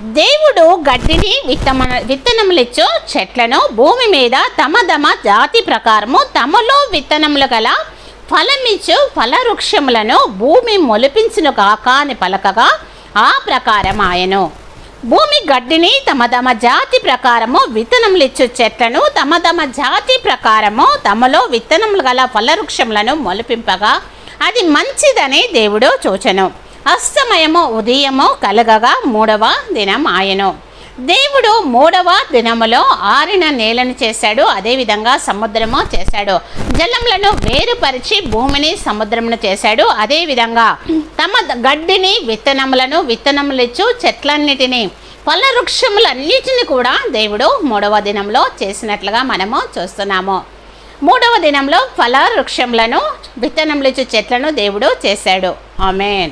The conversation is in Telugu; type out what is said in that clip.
దేవుడు గడ్డిని విత్తమ విత్తనములిచ్చు చెట్లను భూమి మీద తమ తమ జాతి ప్రకారము తమలో విత్తనములు గల ఫలమిచ్చు ఫలవృక్షములను భూమి మొలిపించును కాక అని పలకగా ఆ ప్రకారం ఆయను. భూమి గడ్డిని తమ తమ జాతి ప్రకారము విత్తనములిచ్చు చెట్లను తమ తమ జాతి ప్రకారము తమలో విత్తనములు గల ఫలవృక్షములను మొలిపింపగా అది మంచిదని దేవుడు చూచెను. అస్తమయము ఉదయము కలగగా మూడవ దినం ఆయను దేవుడు మూడవ దినములో ఆరిన నేలను చేశాడు అదేవిధంగా సముద్రము చేశాడు. జలములను వేరుపరిచి భూమిని సముద్రమును చేశాడు అదేవిధంగా తమ గడ్డిని విత్తనములను విత్తనములిచ్చు చెట్లన్నిటిని ఫల వృక్షములన్నిటిని కూడా దేవుడు మూడవ దినంలో చేసినట్లుగా మనము చూస్తున్నాము. మూడవ దినంలో ఫల వృక్షములను విత్తనములిచ్చు చెట్లను దేవుడు చేశాడు. ఆమెన్.